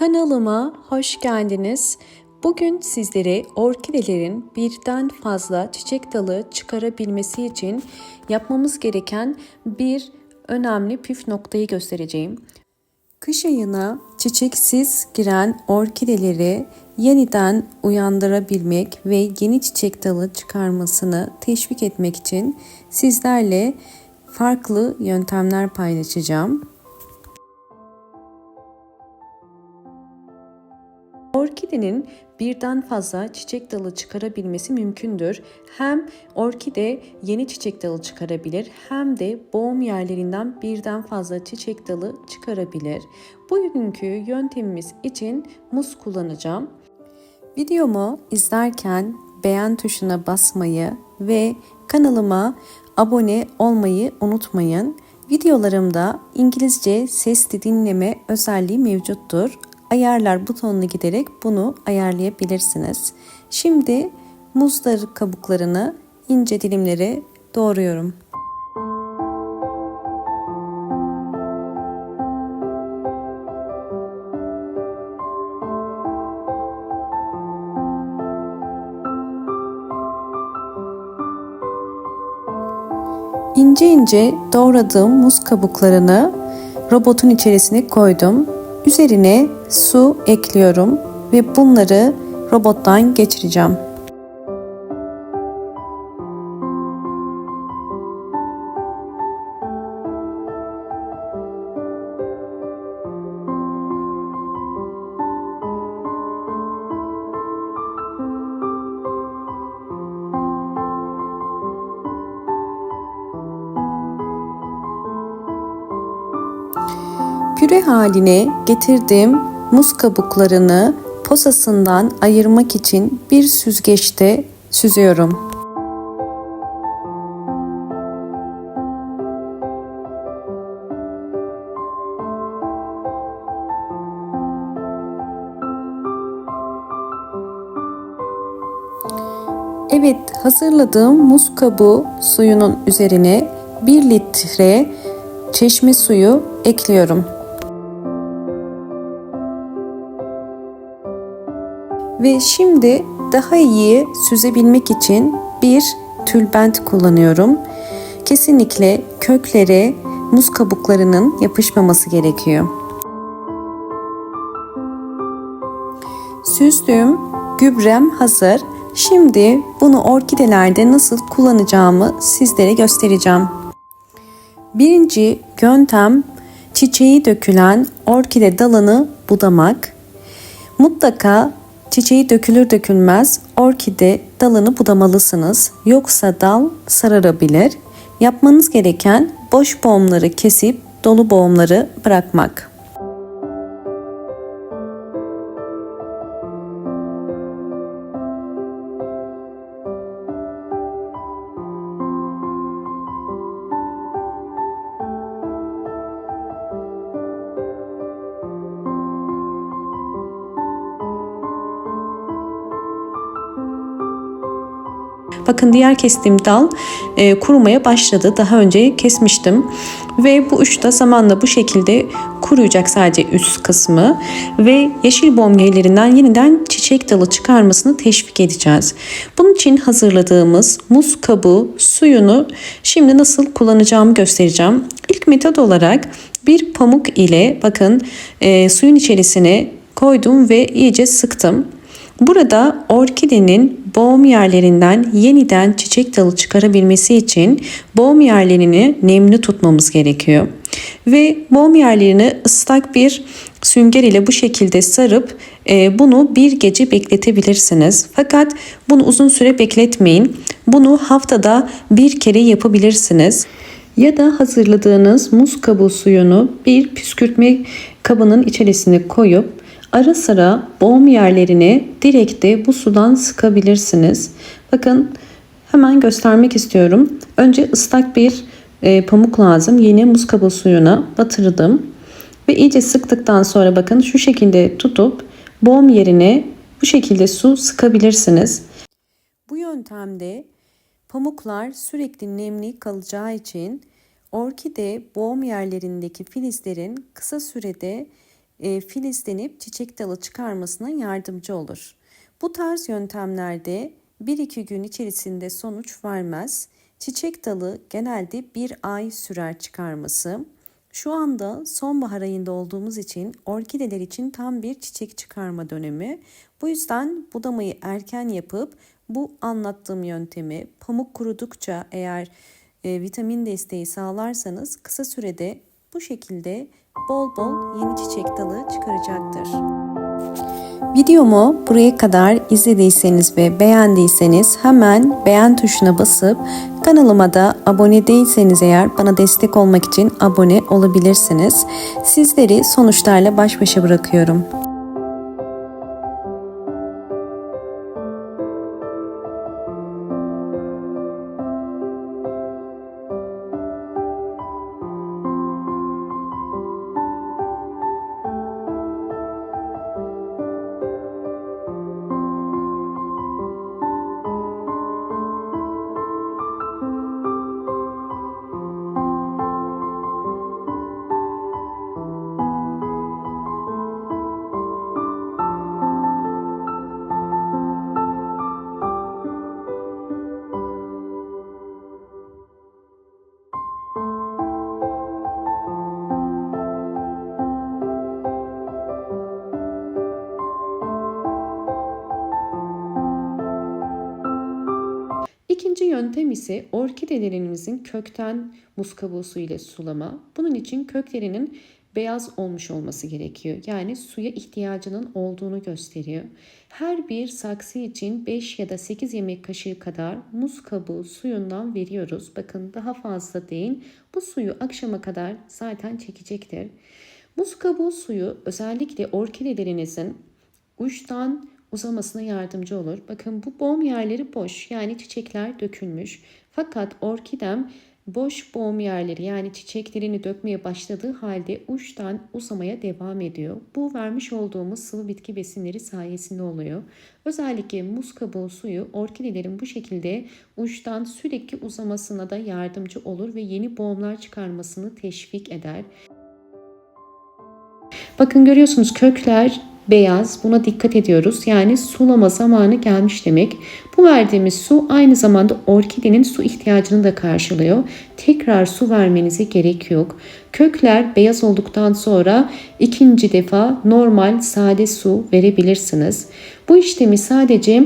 Kanalıma hoş geldiniz. Bugün sizlere orkidelerin birden fazla çiçek dalı çıkarabilmesi için yapmamız gereken bir önemli püf noktayı göstereceğim. Kış ayına çiçeksiz giren orkideleri yeniden uyandırabilmek ve yeni çiçek dalı çıkarmasını teşvik etmek için sizlerle farklı yöntemler paylaşacağım. Orkidenin birden fazla çiçek dalı çıkarabilmesi mümkündür. Hem orkide yeni çiçek dalı çıkarabilir hem de boğum yerlerinden birden fazla çiçek dalı çıkarabilir. Bugünkü yöntemimiz için muz kullanacağım. Videomu izlerken beğen tuşuna basmayı ve kanalıma abone olmayı unutmayın. Videolarımda İngilizce sesli dinleme özelliği mevcuttur ayarlar butonuna giderek bunu ayarlayabilirsiniz. Şimdi muzları kabuklarını ince dilimlere doğruyorum. İnce ince doğradığım muz kabuklarını robotun içerisine koydum. Üzerine su ekliyorum ve bunları robottan geçireceğim. Püre haline getirdiğim muz kabuklarını posasından ayırmak için bir süzgeçte süzüyorum. Evet, hazırladığım muz kabuğu suyunun üzerine 1 litre çeşme suyu ekliyorum. Ve şimdi daha iyi süzebilmek için bir tülbent kullanıyorum. Kesinlikle köklere muz kabuklarının yapışmaması gerekiyor. Süzdüğüm gübrem hazır. Şimdi bunu orkidelerde nasıl kullanacağımı sizlere göstereceğim. Birinci yöntem çiçeği dökülen orkide dalını budamak. Mutlaka çiçeği dökülür dökülmez orkide dalını budamalısınız. Yoksa dal sararabilir. Yapmanız gereken boş boğumları kesip dolu boğumları bırakmak. Bakın diğer kestiğim dal e, kurumaya başladı. Daha önce kesmiştim. Ve bu uçta zamanla bu şekilde kuruyacak sadece üst kısmı. Ve yeşil bomgelerinden yeniden çiçek dalı çıkarmasını teşvik edeceğiz. Bunun için hazırladığımız muz kabuğu suyunu şimdi nasıl kullanacağımı göstereceğim. İlk metot olarak bir pamuk ile bakın e, suyun içerisine koydum ve iyice sıktım. Burada orkidenin boğum yerlerinden yeniden çiçek dalı çıkarabilmesi için boğum yerlerini nemli tutmamız gerekiyor. Ve boğum yerlerini ıslak bir sünger ile bu şekilde sarıp e, bunu bir gece bekletebilirsiniz. Fakat bunu uzun süre bekletmeyin. Bunu haftada bir kere yapabilirsiniz. Ya da hazırladığınız muz kabuğu suyunu bir püskürtme kabının içerisine koyup Ara sıra boğum yerlerini direkt de bu sudan sıkabilirsiniz. Bakın hemen göstermek istiyorum. Önce ıslak bir e, pamuk lazım. Yeni muz kabuğu suyuna batırdım. Ve iyice sıktıktan sonra bakın şu şekilde tutup boğum yerine bu şekilde su sıkabilirsiniz. Bu yöntemde pamuklar sürekli nemli kalacağı için orkide boğum yerlerindeki filizlerin kısa sürede e, filizlenip çiçek dalı çıkarmasına yardımcı olur. Bu tarz yöntemlerde 1-2 gün içerisinde sonuç vermez. Çiçek dalı genelde bir ay sürer çıkarması. Şu anda sonbahar ayında olduğumuz için orkideler için tam bir çiçek çıkarma dönemi. Bu yüzden budamayı erken yapıp bu anlattığım yöntemi pamuk kurudukça eğer e, vitamin desteği sağlarsanız kısa sürede bu şekilde bol bol yeni çiçek dalı çıkaracaktır. Videomu buraya kadar izlediyseniz ve beğendiyseniz hemen beğen tuşuna basıp kanalıma da abone değilseniz eğer bana destek olmak için abone olabilirsiniz. Sizleri sonuçlarla baş başa bırakıyorum. Yöntem ise orkidelerinizin kökten muz kabuğu suyu ile sulama. Bunun için köklerinin beyaz olmuş olması gerekiyor. Yani suya ihtiyacının olduğunu gösteriyor. Her bir saksı için 5 ya da 8 yemek kaşığı kadar muz kabuğu suyundan veriyoruz. Bakın daha fazla değil. Bu suyu akşama kadar zaten çekecektir. Muz kabuğu suyu özellikle orkidelerinizin uçtan uzamasına yardımcı olur. Bakın bu boğum yerleri boş yani çiçekler dökülmüş. Fakat orkidem boş boğum yerleri yani çiçeklerini dökmeye başladığı halde uçtan uzamaya devam ediyor. Bu vermiş olduğumuz sıvı bitki besinleri sayesinde oluyor. Özellikle muz kabuğu suyu orkidelerin bu şekilde uçtan sürekli uzamasına da yardımcı olur ve yeni boğumlar çıkarmasını teşvik eder. Bakın görüyorsunuz kökler beyaz. Buna dikkat ediyoruz. Yani sulama zamanı gelmiş demek. Bu verdiğimiz su aynı zamanda orkidenin su ihtiyacını da karşılıyor. Tekrar su vermenize gerek yok. Kökler beyaz olduktan sonra ikinci defa normal sade su verebilirsiniz. Bu işlemi sadece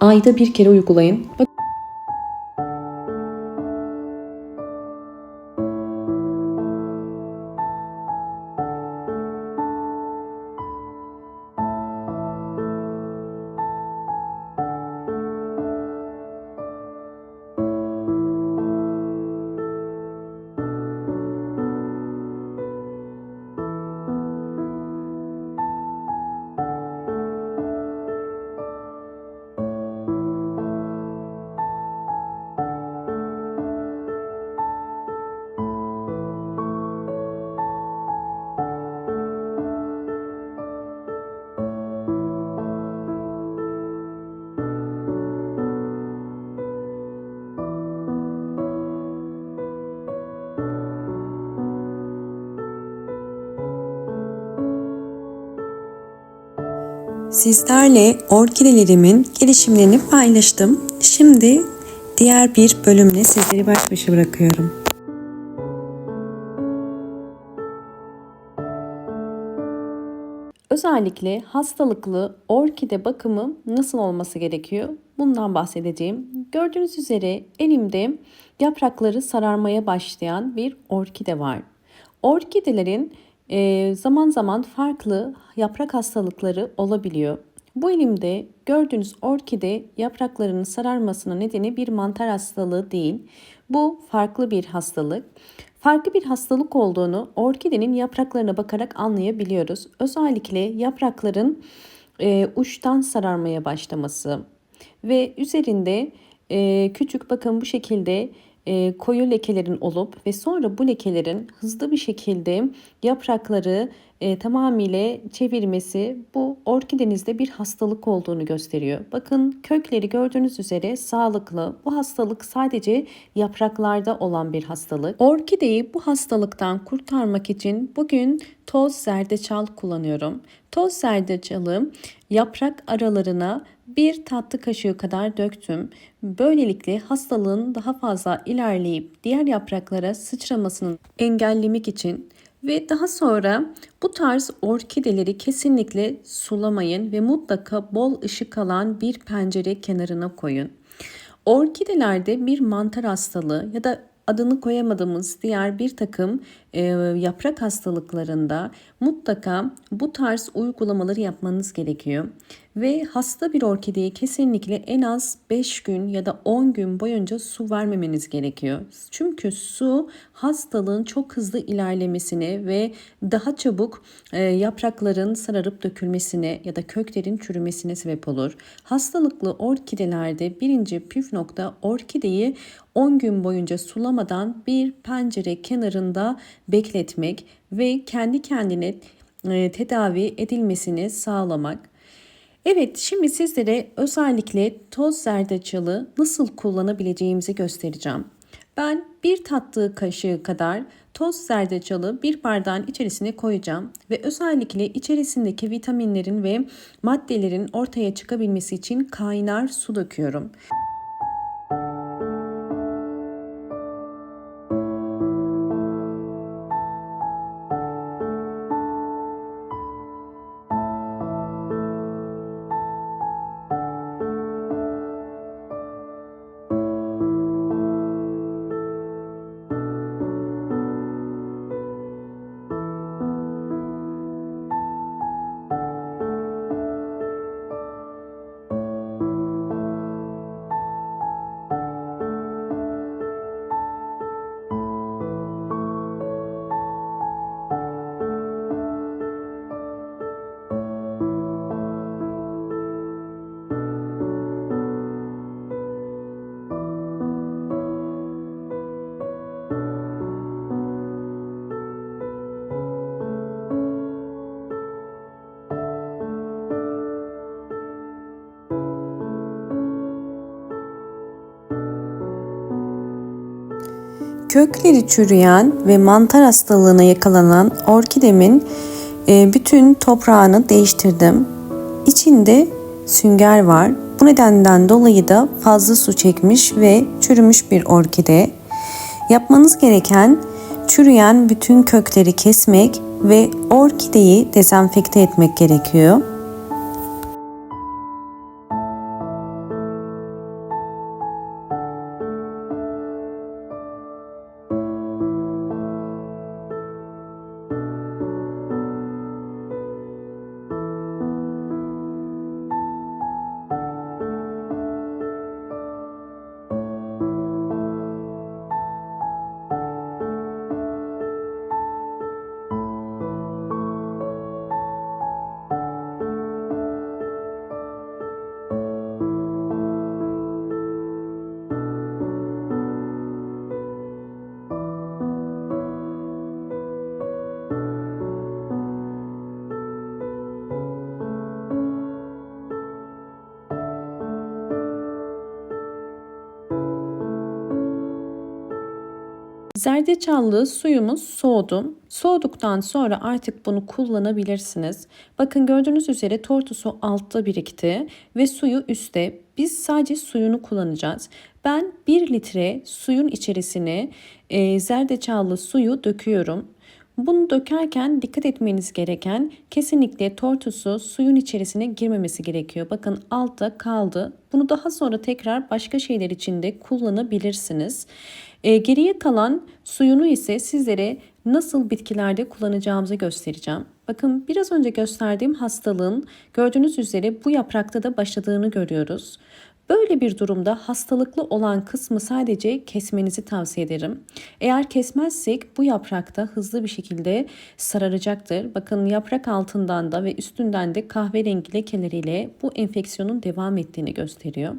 ayda bir kere uygulayın. Sizlerle orkidelerimin gelişimlerini paylaştım. Şimdi diğer bir bölümle sizleri baş başa bırakıyorum. Özellikle hastalıklı orkide bakımı nasıl olması gerekiyor? Bundan bahsedeceğim. Gördüğünüz üzere elimde yaprakları sararmaya başlayan bir orkide var. Orkidelerin e, zaman zaman farklı yaprak hastalıkları olabiliyor. Bu elimde gördüğünüz orkide yapraklarının sararmasına nedeni bir mantar hastalığı değil. Bu farklı bir hastalık. Farklı bir hastalık olduğunu orkidenin yapraklarına bakarak anlayabiliyoruz. Özellikle yaprakların e, uçtan sararmaya başlaması ve üzerinde e, küçük bakın bu şekilde e, koyu lekelerin olup ve sonra bu lekelerin hızlı bir şekilde yaprakları e, tamamıyla çevirmesi bu orkidenizde bir hastalık olduğunu gösteriyor. Bakın kökleri gördüğünüz üzere sağlıklı. Bu hastalık sadece yapraklarda olan bir hastalık. Orkideyi bu hastalıktan kurtarmak için bugün toz zerdeçal kullanıyorum. Toz zerdeçalı yaprak aralarına bir tatlı kaşığı kadar döktüm. Böylelikle hastalığın daha fazla ilerleyip diğer yapraklara sıçramasını engellemek için ve daha sonra bu tarz orkideleri kesinlikle sulamayın ve mutlaka bol ışık alan bir pencere kenarına koyun. Orkidelerde bir mantar hastalığı ya da adını koyamadığımız diğer bir takım e, yaprak hastalıklarında mutlaka bu tarz uygulamaları yapmanız gerekiyor. Ve hasta bir orkideyi kesinlikle en az 5 gün ya da 10 gün boyunca su vermemeniz gerekiyor. Çünkü su hastalığın çok hızlı ilerlemesine ve daha çabuk e, yaprakların sararıp dökülmesine ya da köklerin çürümesine sebep olur. Hastalıklı orkidelerde birinci püf nokta orkideyi 10 gün boyunca sulamadan bir pencere kenarında bekletmek ve kendi kendine e, tedavi edilmesini sağlamak. Evet, şimdi sizlere özellikle toz zerdeçalı nasıl kullanabileceğimizi göstereceğim. Ben bir tatlı kaşığı kadar toz zerdeçalı bir bardağın içerisine koyacağım ve özellikle içerisindeki vitaminlerin ve maddelerin ortaya çıkabilmesi için kaynar su döküyorum. Kökleri çürüyen ve mantar hastalığına yakalanan orkidemin e, bütün toprağını değiştirdim. İçinde sünger var. Bu nedenden dolayı da fazla su çekmiş ve çürümüş bir orkide. Yapmanız gereken çürüyen bütün kökleri kesmek ve orkideyi dezenfekte etmek gerekiyor. Zerdeçallı suyumuz soğudu. Soğuduktan sonra artık bunu kullanabilirsiniz. Bakın gördüğünüz üzere tortusu altta birikti ve suyu üstte. Biz sadece suyunu kullanacağız. Ben 1 litre suyun içerisine e, zerdeçallı suyu döküyorum. Bunu dökerken dikkat etmeniz gereken kesinlikle tortusu suyun içerisine girmemesi gerekiyor. Bakın altta kaldı. Bunu daha sonra tekrar başka şeyler için de kullanabilirsiniz. E, geriye kalan suyunu ise sizlere nasıl bitkilerde kullanacağımızı göstereceğim. Bakın biraz önce gösterdiğim hastalığın gördüğünüz üzere bu yaprakta da başladığını görüyoruz. Böyle bir durumda hastalıklı olan kısmı sadece kesmenizi tavsiye ederim. Eğer kesmezsek bu yaprakta hızlı bir şekilde sararacaktır. Bakın yaprak altından da ve üstünden de kahverengi lekeleriyle bu enfeksiyonun devam ettiğini gösteriyor.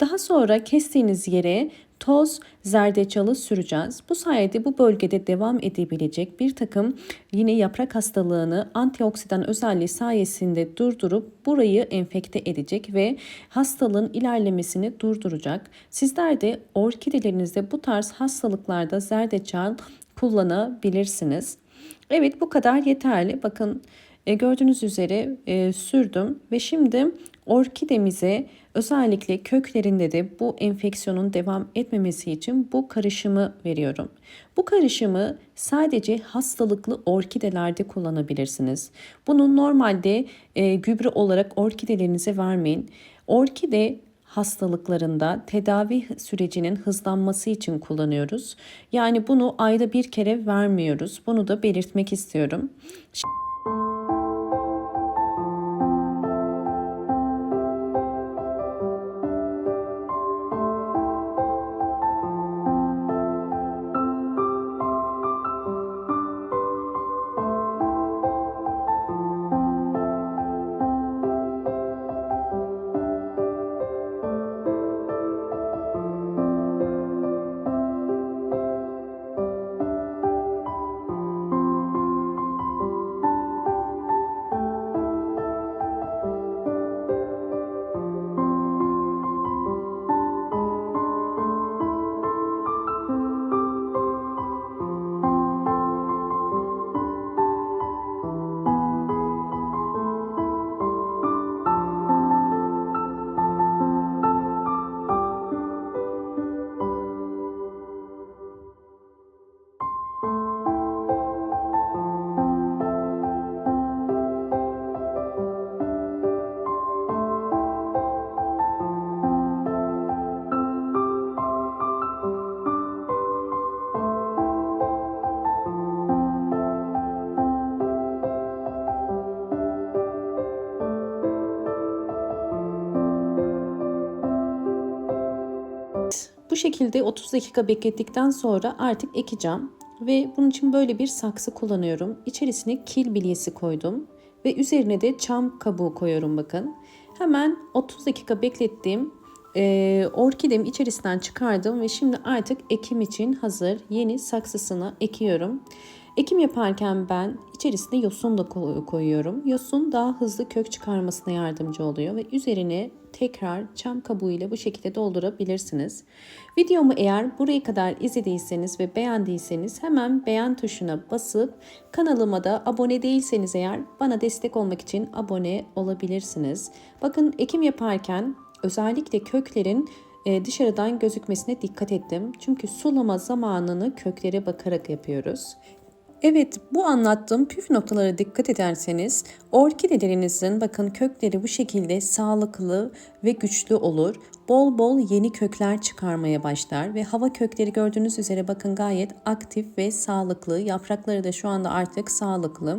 Daha sonra kestiğiniz yere toz zerdeçalı süreceğiz. Bu sayede bu bölgede devam edebilecek bir takım yine yaprak hastalığını antioksidan özelliği sayesinde durdurup burayı enfekte edecek ve hastalığın ilerlemesini durduracak. Sizler de orkidelerinizde bu tarz hastalıklarda zerdeçal kullanabilirsiniz. Evet bu kadar yeterli. Bakın e, gördüğünüz üzere e, sürdüm ve şimdi orkidemize özellikle köklerinde de bu enfeksiyonun devam etmemesi için bu karışımı veriyorum. Bu karışımı sadece hastalıklı orkidelerde kullanabilirsiniz. Bunu normalde e, gübre olarak orkidelerinize vermeyin. Orkide hastalıklarında tedavi sürecinin hızlanması için kullanıyoruz. Yani bunu ayda bir kere vermiyoruz. Bunu da belirtmek istiyorum. Bu şekilde 30 dakika beklettikten sonra artık ekeceğim. Ve bunun için böyle bir saksı kullanıyorum. İçerisine kil bilyesi koydum. Ve üzerine de çam kabuğu koyuyorum bakın. Hemen 30 dakika beklettim. Ee, orkidemi içerisinden çıkardım ve şimdi artık ekim için hazır yeni saksısına ekiyorum. Ekim yaparken ben içerisine yosun da koyuyorum. Yosun daha hızlı kök çıkarmasına yardımcı oluyor ve üzerine tekrar çam kabuğu ile bu şekilde doldurabilirsiniz. Videomu eğer buraya kadar izlediyseniz ve beğendiyseniz hemen beğen tuşuna basıp kanalıma da abone değilseniz eğer bana destek olmak için abone olabilirsiniz. Bakın ekim yaparken özellikle köklerin e, dışarıdan gözükmesine dikkat ettim. Çünkü sulama zamanını köklere bakarak yapıyoruz. Evet bu anlattığım püf noktalara dikkat ederseniz orkidelerinizin bakın kökleri bu şekilde sağlıklı ve güçlü olur. Bol bol yeni kökler çıkarmaya başlar ve hava kökleri gördüğünüz üzere bakın gayet aktif ve sağlıklı. Yaprakları da şu anda artık sağlıklı.